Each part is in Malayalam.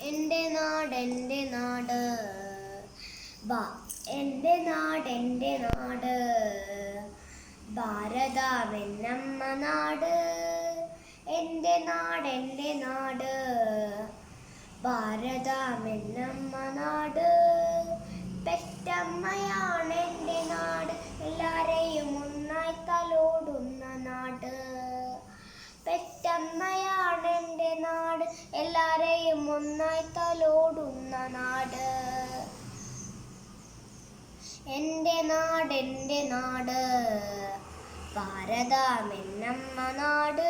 എന്റെ നാട് എന്റെ നാട്. ബാ എന്റെ നാട് എന്റെ നാട്. ഭാരതാവെന്നമ്മ നാട്. എന്റെ നാട് എന്റെ നാട്. ഭാരതാവെന്നമ്മ നാട് ഒന്നായി തലോടുന്ന നാട്. എന്റെ നാട് എന്റെ നാട്. ഭാരതമെന്നമ്മ നാട്.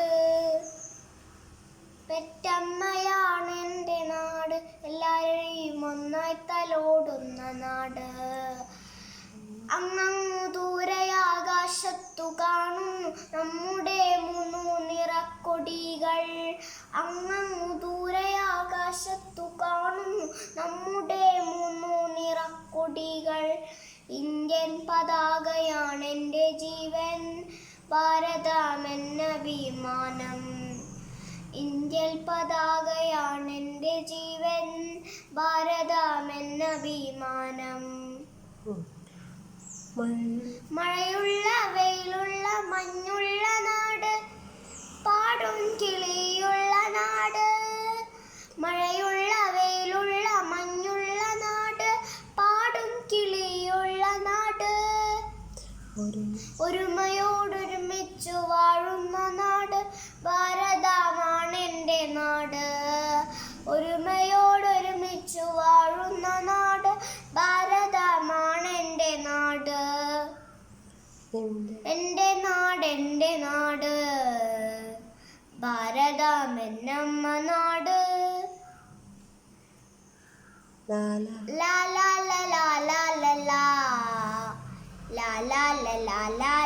പെറ്റമ്മയാണ് എന്റെ നാട്. എല്ലാവരെയും ഒന്നായി തലോടുന്ന നാട്. അങ്ങങ്ങു ദൂരെ ആകാശത്തു കാണുന്നു. നമ്മുടെ മൂന്നു നിറക്കൊടികൾ അങ്ങങ്ങു കുട്ടികൾ ഇന്ത്യൻ പതാകയാണ് എന്റെ ജീവൻ. ഭാരതാമെന്ന അഭിമാനം. ഇന്ത്യൻ പതാകയാണ് എന്റെ ജീവൻ. ഭാരതാമെന്ന അഭിമാനം. മഴയുള്ള വെയിലുള്ള മഞ്ഞുള്ള ഒരുമയോടൊരുമിച്ചു വാഴുന്ന നാട് ഭാരതമാണ് എന്റെ നാട്. ഒരുമയോടൊരുമിച്ചു വാഴുന്ന നാട് ഭാരതമാണ് എന്റെ നാട്. എന്റെ നാട് എന്റെ നാട്. ഭാരതം എന്നമ്മ നാട്. ലാ la la